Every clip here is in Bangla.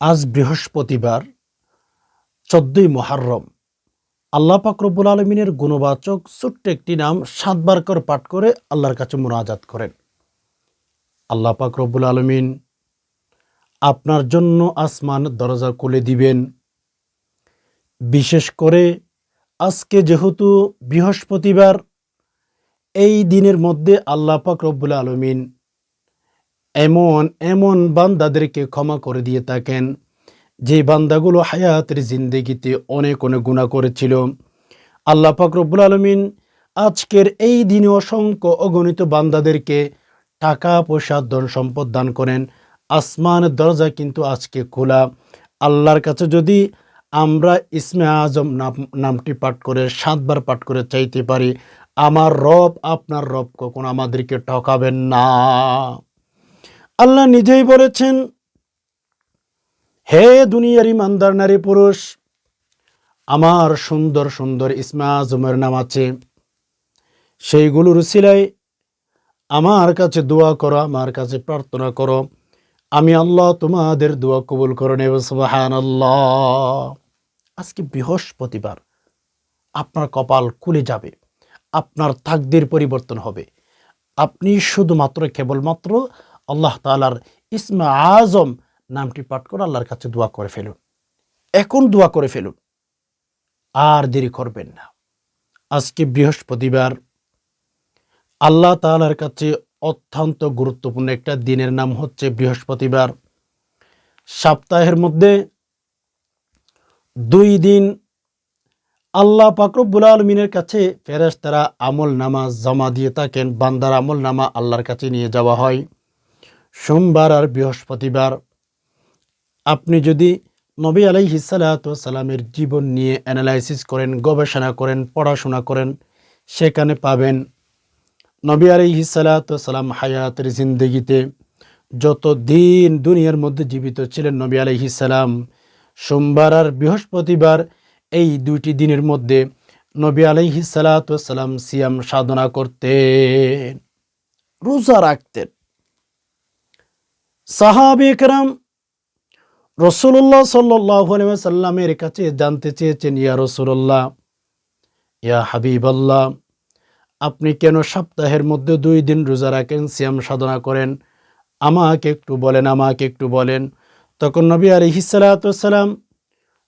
আজ বৃহস্পতিবার, চোদ্দই মহারম আল্লাহ পাক রব্বুল আলমিনের গুণবাচক ছোট্ট একটি নাম সাতবার করে পাঠ করে আল্লাহর কাছে মোনাজাত করেন। আল্লাহ পাক রব্বুল আলমিন আপনার জন্য আসমান দরজা খুলে দিবেন। বিশেষ করে আজকে যেহেতু বৃহস্পতিবার, এই দিনের মধ্যে আল্লাহ পাক রব্বুল আলমিন এমন এমন বান্দাদেরকে ক্ষমা করে দিয়ে থাকেন, যে বান্দাগুলো হায়াতের জিন্দেগিতে অনেক অনেক গুণা করেছিল। আল্লাহ পাক রব্বুল আলমিন আজকের এই দিনে অসংখ্য অগণিত বান্দাদেরকে টাকা, পয়সা, ধন সম্পদ দান করেন। আসমানের দরজা কিন্তু আজকে খোলা। আল্লাহর কাছে যদি আমরা ইসমে আজম নাম, নামটি পাঠ করে সাতবার পাঠ করে চাইতে পারি, আমার রব আপনার রব কখন আমাদেরকে ঠকাবেন না। আল্লাহ নিজেই বলেছেন, হে দুনিয়ার ইমানদার নারী পুরুষ, আমার সুন্দর সুন্দর ইসমা আজমের নাম আছে। সেইগুলোর সিলাই আমার কাছে দোয়া করো, আমার কাছে প্রার্থনা করো। আমি আল্লাহ তোমাদের দোয়া কবুল করে নেব সুবাহান আজকে বৃহস্পতিবার, আপনার কপাল খুলে যাবে, আপনার তাকদির পরিবর্তন হবে। আপনি শুধুমাত্র কেবলমাত্র আল্লাহ তালার ইসমা আজম নামটি পাঠ করে আল্লাহর কাছে দোয়া করে ফেলুন। এখন দোয়া করে ফেলুন। আর দেরি করবেন না। আজকে বৃহস্পতিবার। আল্লাহ তালার কাছে অত্যন্ত গুরুত্বপূর্ণ একটা দিনের নাম হচ্ছে বৃহস্পতিবার। সপ্তাহের মধ্যে দুই দিন আল্লাহ পাকরবুল আলমিনের কাছে ফেরেস তারা আমল নামা জমা দিয়ে থাকেন। বান্দার আমল নামা আল্লাহর কাছে নিয়ে যাওয়া হয়। সোমবার আর বৃহস্পতিবার। আপনি যদি নবী আলাই সালামের জীবন নিয়ে অ্যানালাইসিস করেন, গবেষণা করেন, পড়াশোনা করেন, সেখানে পাবেন নবী আলাই সালাম হায়াতের জিন্দগিতে যত দিন দুনিয়ার মধ্যে জীবিত ছিলেন নবী আলাইহি সালাম, সোমবার আর বৃহস্পতিবার এই দুইটি দিনের মধ্যে নবী আলাইহি সালাম সিয়াম সাধনা করতেন, রোজা রাখতেন। সাহাবিকরাম রসুল্লাহ সাল্লাহ সাল্লামের কাছে জানতে চেয়েছেন, ইয়া রসুল্লাহ ইয়া হাবিব আল্লাহ আপনি কেন সপ্তাহের মধ্যে দুই দিন রোজা রাখেন, সিয়াম সাধনা করেন? আমাকে একটু বলেন, আমাকে একটু বলেন। তখন নবী আলী হিসালাতাম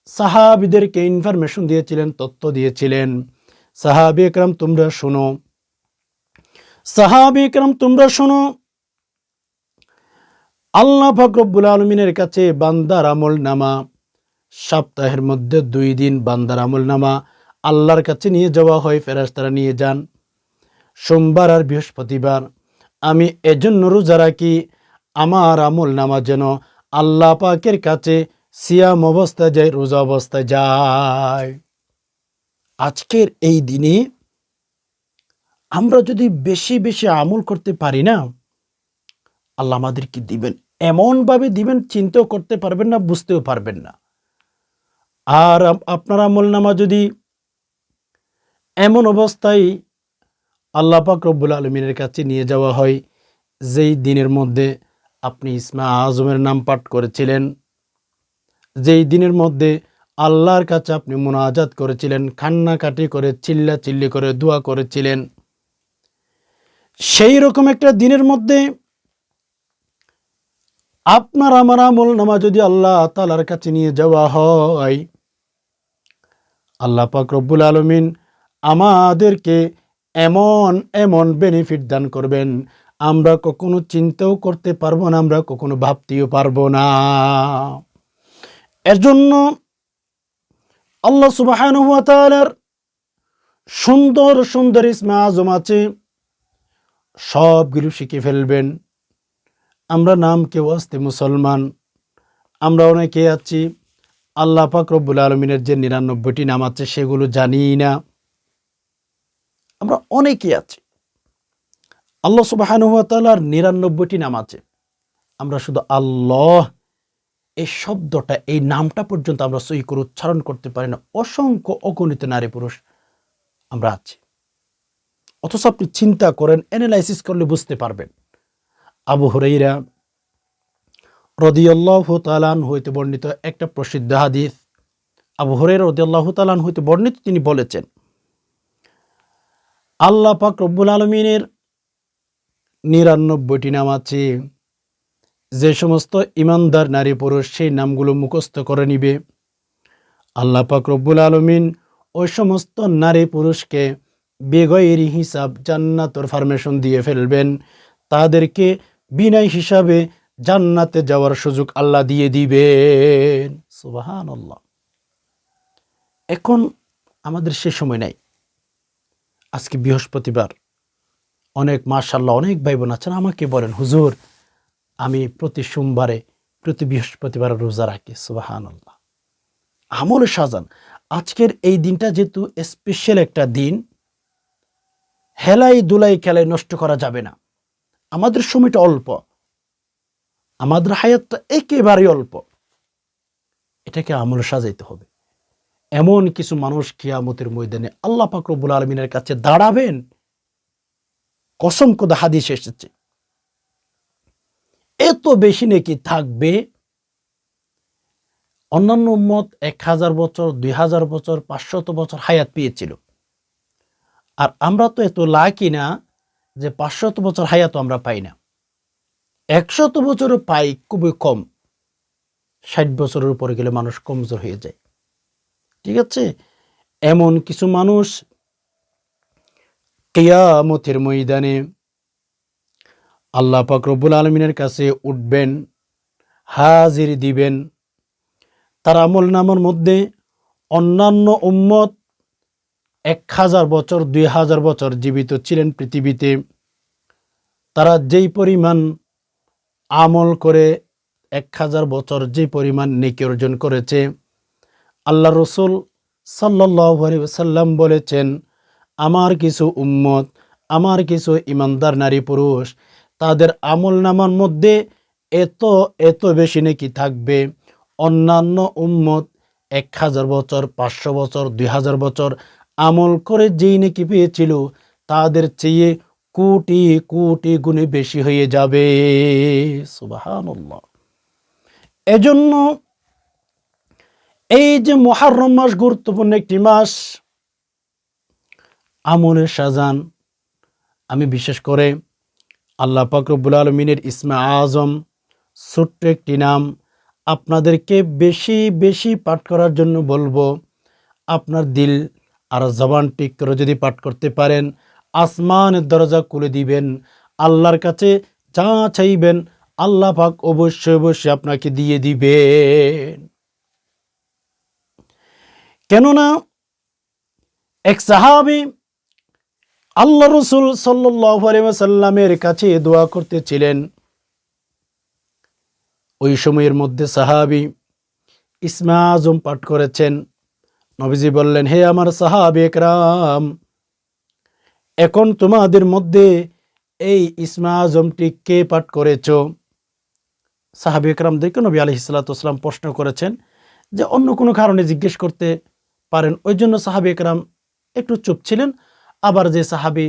সাহাবিদেরকে ইনফরমেশন দিয়েছিলেন, তথ্য দিয়েছিলেন। সাহাবি একরাম, তোমরা শোনো, সাহাবি একরাম, তোমরা শোনো আল্লাহ ফকরবুল আলমিনের কাছে বান্দার আমল নামা, সপ্তাহের মধ্যে দুই দিন বান্দার আমল নামা, আল্লাহর কাছে নিয়ে যাওয়া হয় ফেরাস্তারা নিয়ে যান। সোমবার আর বৃহস্পতিবার, আমি এজন্য রোজা রাখি, আমার আমল নামা যেন আল্লাহ পাকের কাছে সিয়াম অবস্থায় যায়, রোজা অবস্থায় যায়। আজকের এই দিনে আমরা যদি বেশি বেশি আমল করতে পারি না আল্লাহ আমাদেরকে দিবেন। এমনভাবে দিবেন, চিন্তাও করতে পারবেন না, বুঝতেও পারবেন না। আর আপনার আমল নামা যদি এমন অবস্থায় আল্লাহ পাক রব্বুল আলমিনের কাছে নিয়ে যাওয়া হয়, যেই দিনের মধ্যে আপনি ইসমা আজমের নাম পাঠ করেছিলেন, যেই দিনের মধ্যে আল্লাহর কাছে আপনি মোনাজাত করেছিলেন, কান্নাকাটি করে চিল্লা চিল্লি করে, দোয়া করেছিলেন, সেই রকম একটা দিনের মধ্যে আপনার আমার আমল নামা যদি আল্লাহ তালার কাছে নিয়ে যাওয়া হয়, আল্লাহ পাক রব্বুল আলমিন আমাদেরকে এমন এমন বেনিফিট দান করবেন। আমরা কখনো চিন্তাও করতে পারব না, আমরা কখনো ভাবতেও পারব না। এর জন্য আল্লাহ সুবাহান সুন্দর সুন্দর ইসমা আজম আছে, সবগুলো শিখে ফেলবেন। আমরা নাম কেউ আসতে মুসলমান। আমরা অনেকে আছি, আল্লাহ পাক রব্বুল আলমিনের যে নিরানব্বইটি নাম আছে সেগুলো জানি না। আমরা অনেকে আছি, আল্লাহ সুবাহানুয়াতালার নিরানব্বইটি নাম আছে। আমরা শুধু আল্লাহ, এই শব্দটা, এই নামটা পর্যন্ত আমরা সই করে উচ্চারণ করতে পারি না। অসংখ্য অগণিত নারী পুরুষ আমরা আছি। অথচ আপনি চিন্তা করেন অ্যানালাইসিস করলে বুঝতে পারবেন। আবু হরাইরা রদিয়াল্লাহ তালান হইতে বর্ণিত একটা প্রসিদ্ধ হাদিস। আবু হরের রদিয়াল্লাহ তালান হইতে বর্ণিত, তিনি বলেছেন, আল্লাহ পাক রব্বুল আলমিনের নিরানব্বইটি নাম আছে। যে সমস্ত ইমানদার নারী পুরুষ সেই নামগুলো মুখস্থ করে নিবে। আল্লাহ পাক রব্বুল আলমিন ওই সমস্ত নারী পুরুষকে বেগয়ের হিসাব জান্নাতর ফার্মেশন দিয়ে ফেলবেন। তাদেরকে বিনয় হিসাবে জান্নাতে যাওয়ার সুযোগ আল্লাহ দিয়ে দিবেন। সুবাহান আল্লাহ এখন আমাদের সে সময় নাই। আজকে বৃহস্পতিবার। অনেক মার্শাল্লাহ অনেক ভাই বোন আছেন। আমাকে বলেন, হুজুর, আমি প্রতি সোমবারে, প্রতি বৃহস্পতিবার রোজা রাখি। সুবাহান আল্লাহ আমল সাজান। আজকের এই দিনটা যেহেতু স্পেশাল একটা দিন হেলাই দুলাই খেলায় নষ্ট করা যাবে না। আমাদের সময়টা অল্প। আমাদের হায়াতটা একেবারে অল্প। এটাকে আমল সাজাইতে হবে। এমন কিছু মানুষ কিয়ামতের ময়দানে আল্লাহ পাকরবুল আলমিনের কাছে দাঁড়াবেন, কসম কোদা হাদিস এসেছে। এত বেশি নাকি থাকবে, অন্যান্য মত এক হাজার বছর, দুই হাজার বছর, পাঁচশত বছর হায়াত পেয়েছিল। আর আমরা তো এত লাকি না যে পাঁচশত বছর হায়াত আমরা পাই না। একশত বছরও পাই খুবই কম। ষাট বছরের উপরে গেলে মানুষ কমজোর হয়ে যায়। ঠিক আছে? এমন কিছু মানুষ কেয়ামতের ময়দানে আল্লাহ রব্বুল আলমিনের কাছে উঠবেন, হাজির দিবেন। তার আমল নামার মধ্যে অন্যান্য উম্মত এক হাজার বছর, দুই হাজার বছর জীবিত ছিলেন পৃথিবীতে। তারা যেই পরিমাণ আমল করে এক হাজার বছর যে পরিমাণ নেকি অর্জন করেছে আল্লাহ রসুল সাল্লাম বলেছেন, আমার কিছু উম্মত, আমার কিছু ইমানদার নারী পুরুষ, তাদের আমল নামার মধ্যে এত এত বেশি নাকি থাকবে। অন্যান্য উম্মত এক হাজার বছর, পাঁচশো বছর, দুই হাজার বছর আমল করে যেই নাকি পেয়েছিল, তাদের চেয়ে কোটি কোটি গুণে বেশি হয়ে যাবে। এজন্য এই যে মহারম মাস গুরুত্বপূর্ণ একটি মাস, আমলের সাজান, আমি বিশেষ করে আল্লাহ পাকরবুল আলমিনের ইসমা আজম ছোট্ট একটি নাম আপনাদেরকে বেশি বেশি পাঠ করার জন্য বলব, আপনার দিল আর জবান ঠিক করে যদি পাঠ করতে পারেন। আসমানের দরজা খুলে দিবেন। আল্লাহর কাছে যা চাইবেন আল্লাহ পাক অবশ্যই অবশ্যই আপনাকে দিয়ে দিবেন। কেননা এক সাহাবি আল্লাহ রসুল সাল্লামের কাছে দোয়া করতেছিলেন। ওই সময়ের মধ্যে সাহাবি ইসমা আজম পাঠ করেছেন। নবীজি বললেন, হে আমার সাহাবি একরাম, এখন তোমাদের মধ্যে এই ইসমা আজমটি কে পাঠ করেছ? সাহাবি একরাম দেখে নবী আলি ইসালাতাম প্রশ্ন করেছেন যে, অন্য কোনো কারণে জিজ্ঞেস করতে পারেন? ওই জন্য সাহাবি একরাম একটু চুপ ছিলেন। আবার যে সাহাবি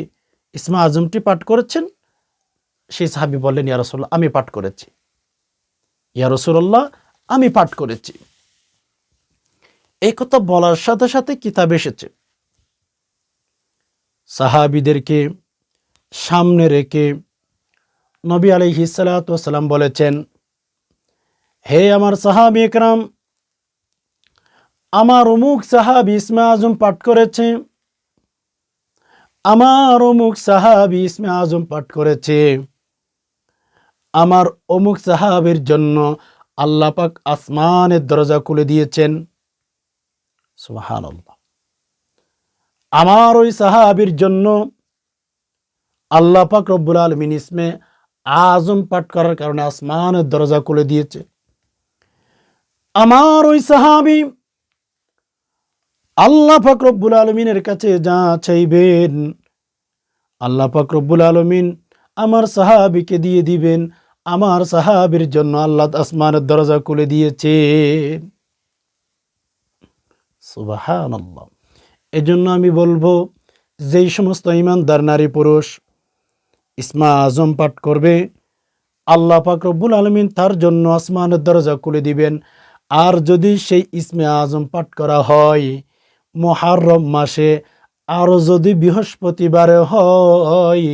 ইসমা আজমটি পাঠ করেছেন, সেই সাহাবি বললেন ইয়ারসুল্লাহ আমি পাঠ করেছি। ইয়া রসুল্লাহ আমি পাঠ করেছি। এই কথা বলার সাথে সাথে কিতাব এসেছে। সাহাবিদেরকে সামনে রেখে নবী আলহি সালাম বলেছেন, হে আমার সাহাবি একরাম, আমার অমুক সাহাবি ইসমা আজম পাঠ করেছে, আমার অমুক সাহাবি ইসমে আজম পাঠ করেছে, আমার অমুক সাহাবির জন্য আল্লাহ পাক আসমানের দরজা খুলে দিয়েছেন। সুহান আমার ওই সাহাবির জন্য আল্লাহ পাক রব্বুল আলমিন ইসমে আজম পাঠ করার কারণে আসমানের দরজা খুলে দিয়েছে। আমার ওই সাহাবি আল্লাহ ফাকরব্বুল আলমিনের কাছে যা চাইবেন, আল্লাহ ফাকরব্বুল আলমিন আমার সাহাবিকে দিয়ে দিবেন। আমার সাহাবির জন্য আল্লাহ আসমানের দরজা খুলে দিয়েছে। সুবাহান আল্লাহ এজন্য আমি বলব, যেই সমস্ত ইমানদার নারী পুরুষ ইসমা আজম পাঠ করবে, আল্লাহ পাক রব্বুল আলমিন তার জন্য আসমানের দরজা খুলে দিবেন। আর যদি সেই ইসমে আজম পাঠ করা হয় মহারম মাসে আরও যদি বৃহস্পতিবারে হয়,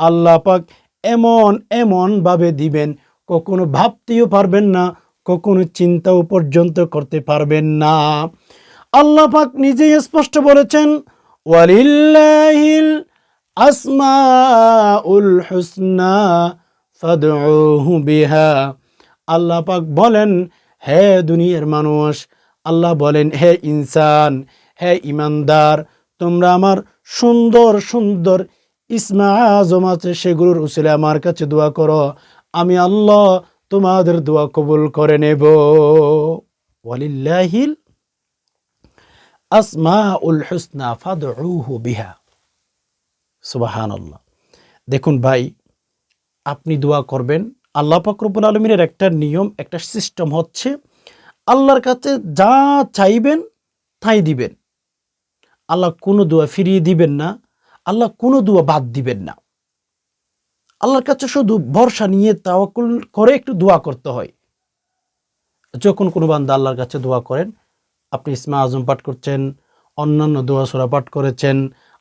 আল্লাহ পাক এমন এমনভাবে দিবেন, কখনো ভাবতেও পারবেন না, কখনো চিন্তাও পর্যন্ত করতে পারবেন না। আল্লাহ পাক নিজেই স্পষ্ট বলেছেন, ওয়ালিল্লাহিল আসমাউল হুসনা ফাদউহু বিহা। আল্লাহ পাক বলেন, হে দুনিয়ার মানুষ, আল্লাহ বলেন, হে ইনসান, হে ইমানদার, তোমরা আমার সুন্দর সুন্দর ইসমা আজম আছে, সেগুলোর উসিলে আমার কাছে দোয়া করো। আমি আল্লাহ তোমাদের দোয়া কবুল করে নেব। ওয়ালিল্লাহিল আসমা উল হুসনা ফাদউহু বিহা সুবাহানাল্লাহ। দেখুন ভাই, আপনি দোয়া করবেন, আল্লাহ পাকরবুল আলমিনের একটা নিয়ম, একটা সিস্টেম হচ্ছে, আল্লাহর কাছে যা চাইবেন তাই দিবেন। আল্লাহ কোনো দোয়া ফিরিয়ে দিবেন না, আল্লাহ কোনো দোয়া বাদ দিবেন না। আল্লাহর কাছে শুধু ভরসা নিয়ে তাওয়াক্কুল করে একটু দোয়া করতে হয়। যখন কোনো বান্দা আল্লাহর কাছে দোয়া করেন আপনি ইসমা আজম পাঠ করছেন, অন্যান্য দোয়া সোরা পাঠ করেছেন,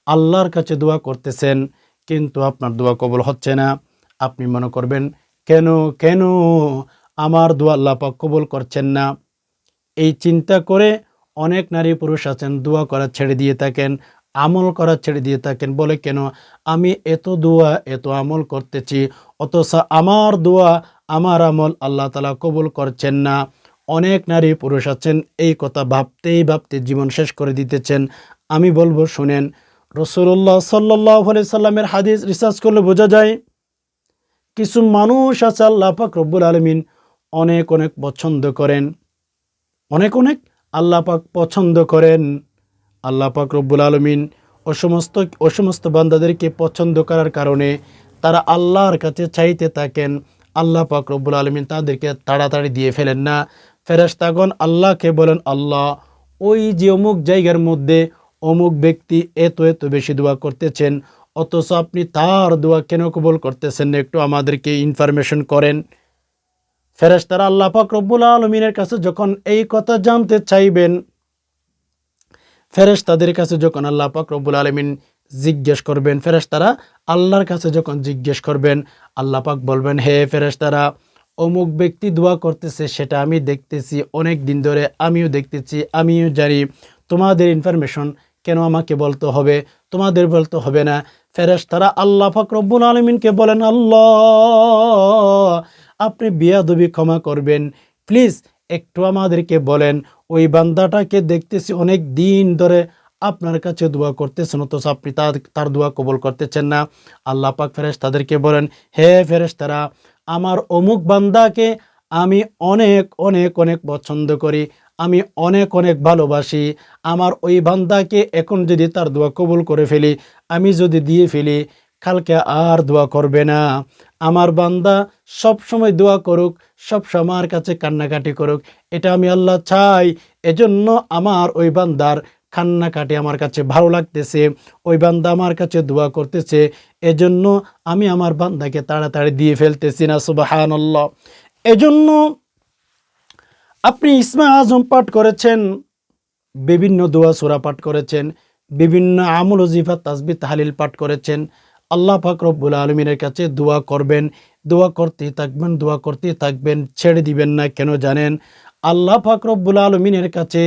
আল্লাহর কাছে দোয়া করতেছেন, কিন্তু আপনার দোয়া কবল হচ্ছে না। আপনি মনে করবেন, কেন কেন আমার দোয়া আল্লাহ পাক কবল করছেন না? এই চিন্তা করে অনেক নারী পুরুষ আছেন, দোয়া করা ছেড়ে দিয়ে থাকেন, আমল করা ছেড়ে দিয়ে থাকেন, বলে কেন? আমি এত দোয়া, এত আমল করতেছি, অথচ আমার দোয়া, আমার আমল আল্লাহ তালা কবুল করছেন না। অনেক নারী পুরুষ আছেন, এই কথা ভাবতেই ভাবতে জীবন শেষ করে দিতেছেন। আমি বলব, শুনেন রসুল্লাহ সাল্লাহ সাল্লামের হাদিস রিসার্চ করলে বোঝা যায়, কিছু মানুষ আছে আল্লাহ পাক রব্বুল আলমিন অনেক অনেক পছন্দ করেন। অনেক অনেক আল্লাহ পাক পছন্দ করেন। আল্লাহ পাক রব্বুল আলমিন ও সমস্ত ও সমস্ত বান্দাদেরকে পছন্দ করার কারণে তারা আল্লাহর কাছে চাইতে থাকেন। আল্লাহ পাক রব্বুল আলমিন তাদেরকে তাড়াতাড়ি দিয়ে ফেলেন না। ফেরেশতাগণ আল্লাহকে বলেন, আল্লাহ, ওই যে অমুক জায়গার মধ্যে অমুক ব্যক্তি এত এত বেশি দোয়া করতেছেন, অথচ আপনি তার দোয়া কেন কবুল করতেছেন একটু আমাদেরকে ইনফরমেশন করেন। ফেরেশতারা আল্লাহ পাক রব্বুল আলমিনের কাছে যখন এই কথা জানতে চাইবেন, ফেরেশতাদের কাছে যখন আল্লাহ পাক রব্বুল আলমিন জিজ্ঞেস করবেন, ফেরেশতারা আল্লাহর কাছে যখন জিজ্ঞেস করবেন, আল্লাহ পাক বলবেন, হে ফেরেশতারা অমুক ব্যক্তি দোয়া করতেছে, সেটা আমি দেখতেছি, অনেক দিন ধরে আমিও দেখতেছি, আমিও জানি তোমাদের ইনফরমেশন কেন আমাকে বলতে হবে, তোমাদের বলতে হবে না। ফেরেশ তারা আল্লাহ ফাকরব্বুল আলমিনকে বলেন, আল্লাহ, আপনি বিয়াদবি ক্ষমা করবেন। প্লিজ একটু আমাদেরকে বলেন, ওই বান্দাটাকে দেখতেছি অনেক দিন ধরে আপনার কাছে দোয়া করতেছেন, অথচ আপনি তার তার দোয়া কবল করতেছেন না। আল্লাহ পাক ফেরেশ তাদেরকে বলেন, হে ফেরেশ তারা আমার অমুক বান্দাকে আমি অনেক অনেক অনেক পছন্দ করি, আমি অনেক অনেক ভালোবাসি। আমার ওই বান্দাকে এখন যদি তার দোয়া কবুল করে ফেলি, আমি যদি দিয়ে ফেলি, কালকে আর দোয়া করবে না। আমার বান্দা সব সময় দোয়া করুক সব সময় কাছে কান্নাকাটি করুক। এটা আমি আল্লাহ চাই। এজন্য আমার ওই বান্দার কান্নাকাটি আমার কাছে ভালো লাগতেছে। ওই বান্দা আমার কাছে দোয়া করতেছে, এজন্য আমি আমার বান্দাকে তাড়াতাড়ি দিয়ে ফেলতেছি না, সুবাহানল্লাহ। এজন্য আপনি ইসমা আজম পাঠ করেছেন, বিভিন্ন দোয়া সোরা পাঠ করেছেন, বিভিন্ন আমল ওজিফা তাসবি তাহালিল পাঠ করেছেন। আল্লাহ পাক রব্বুল আলমিনের কাছে দোয়া করবেন, দোয়া করতেই থাকবেন, দোয়া করতেই থাকবেন, ছেড়ে দিবেন না, কেন জানেন? আল্লাহ পাক রব্বুল আলমিনের কাছে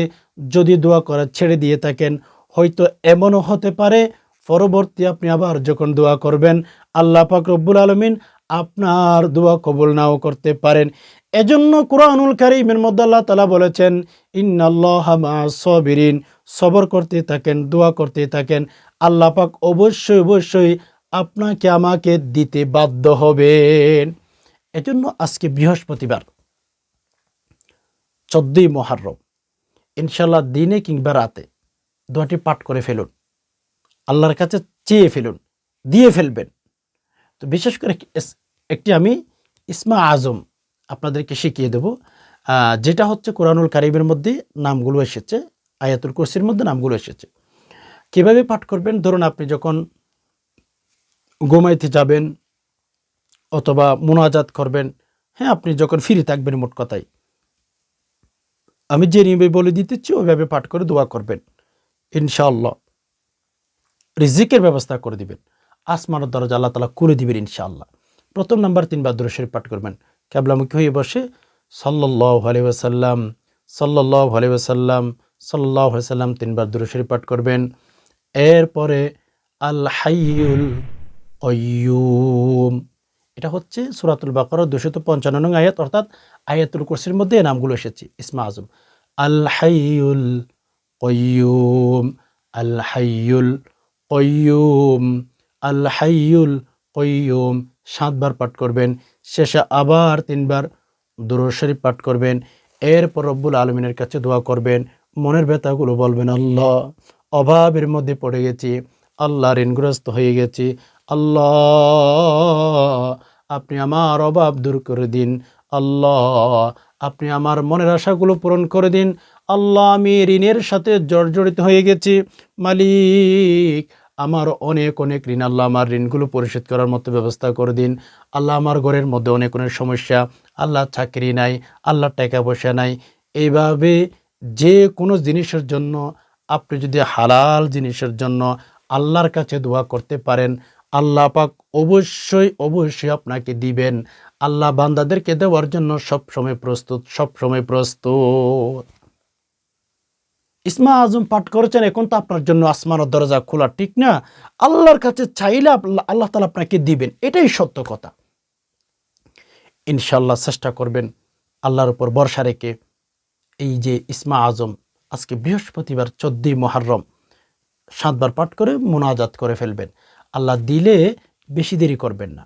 যদি দোয়া করা ছেড়ে দিয়ে থাকেন, হয়তো এমনও হতে পারে, পরবর্তী আপনি আবার যখন দোয়া করবেন, আল্লাহ পাক রব্বুল আলমিন আপনার দোয়া কবুল নাও করতে পারেন। এজন্য কোরআনুল কারিমের মধ্যে আল্লাহ তালা বলেছেন, ইন্নাল্লাহ সবর করতে থাকেন, দোয়া করতে থাকেন। আল্লাহ পাক অবশ্যই অবশ্যই আপনাকে, আমাকে দিতে বাধ্য হবেন। এজন্য আজকে বৃহস্পতিবার চোদ্দই মহারম ইনশাল্লাহ দিনে কিংবা রাতে দোয়াটি পাঠ করে ফেলুন। আল্লাহর কাছে চেয়ে ফেলুন, দিয়ে ফেলবেন। তো বিশেষ করে একটি আমি ইসমা আজম আপনাদেরকে শিখিয়ে দেব। যেটা হচ্ছে কোরআনুল কারিমের মধ্যে নামগুলো এসেছে, আয়াতুল কুরসির মধ্যে নামগুলো এসেছে। কীভাবে পাঠ করবেন? ধরুন আপনি যখন গোমাইতে যাবেন অথবা মোনাজাত করবেন হ্যাঁ আপনি যখন ফ্রি থাকবেন মোট কথায় আমি যে নিয়মে বলে দিতেছি, ওইভাবে পাঠ করে দোয়া করবেন। ইনশাআল্লাহ। রিজিকের ব্যবস্থা করে দিবেন। আসমানের দরজা আল্লাহ তালা করে দিবেন ইনশাআল্লাহ। প্রথম নাম্বার তিনবার দূরে শরীফ পাঠ করবেন। ক্যাবলামুখী হয়ে বসে সাল্লাহ আলি ওসাল্লাম সাল্লাহ আলি ওসাল্লাম সাল্লাহ সাল্লাম তিনবার দূরে শরীফ পাঠ করবেন। এরপরে আল হাইউল অয়ুম এটা হচ্ছে সুরাতুল বাকর দুশত পঞ্চান্ন নং আয়াত, অর্থাৎ আয়াতুল কুরসির মধ্যে এই নামগুলো এসেছে, ইসমা আজম। আল হাইউল কয়ুম আল হাইউল কয়ুম আল হাইউল কয়ুম সাতবার পাঠ করবেন, শেষে আবার তিনবার দুরুদ শরীফ পাঠ করবেন। এরপর রব্বুল আলমিনের কাছে দোয়া করবেন, মনের ব্যথাগুলো বলবেন, আল্লাহ, অভাবের মধ্যে পড়ে গেছি আল্লাহ ঋণগ্রস্ত হয়ে গেছি আল্লাহ, আপনি আমার অভাব দূর করে দিন। আল্লাহ, আপনি আমার মনের আশাগুলো পূরণ করে দিন। আল্লাহ, আমি ঋণের সাথে জর্জরিত হয়ে গেছি। মালিক, আমার অনেক অনেক ঋণ। আল্লাহ আমার ঋণগুলো পরিশোধ করার মতো ব্যবস্থা করে দিন। আল্লাহ আমার ঘরের মধ্যে অনেক অনেক সমস্যা। আল্লাহ চাকরি নাই, আল্লাহ টাকা পয়সা নাই। এইভাবে যে কোনো জিনিসের জন্য, আপনি যদি হালাল জিনিসের জন্য আল্লাহর কাছে দোয়া করতে পারেন আল্লাহ পাক অবশ্যই অবশ্যই আপনাকে দিবেন। আল্লাহ বান্দাদেরকে দেওয়ার জন্য সব সময় প্রস্তুত সব সময় প্রস্তুত। ইসমা আজম পাঠ করেছেন, এখন তো আপনার জন্য আসমানের দরজা খোলা, ঠিক না? আল্লাহর কাছে চাইলে আল্লাহ তালা আপনাকে দিবেন, এটাই সত্য কথা। ইনশাল্লাহ চেষ্টা করবেন আল্লাহর উপর ভরসা রেখে এই যে ইসমা আজম, আজকে বৃহস্পতিবার চোদ্দই মহারম, সাতবার পাঠ করে মোনাজাত করে ফেলবেন। আল্লাহ দিলে বেশি দেরি করবেন না।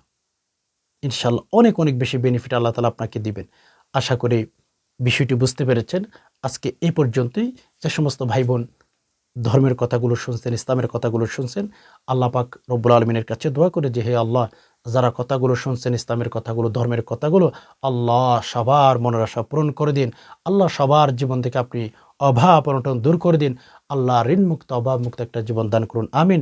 ইনশাল্লাহ অনেক অনেক বেশি বেনিফিট আল্লাহ তালা আপনাকে দিবেন। আশা করি বিষয়টি বুঝতে পেরেছেন। আজকে এই পর্যন্তই। যে সমস্ত ভাই বোন ধর্মের কথাগুলো শুনছেন, ইসলামের কথাগুলো শুনছেন, আল্লাহ পাক রব্বুল আলমিনের কাছে দোয়া করে যে, হে আল্লাহ, যারা কথাগুলো শুনছেন, ইসলামের কথাগুলো, ধর্মের কথাগুলো, আল্লাহ সবার মনের আশা পূরণ করে দিন। আল্লাহ সবার জীবন থেকে আপনি অভাব অনটন দূর করে দিন। আল্লাহ ঋণমুক্ত, অভাবমুক্ত একটা জীবন দান করুন। আমিন।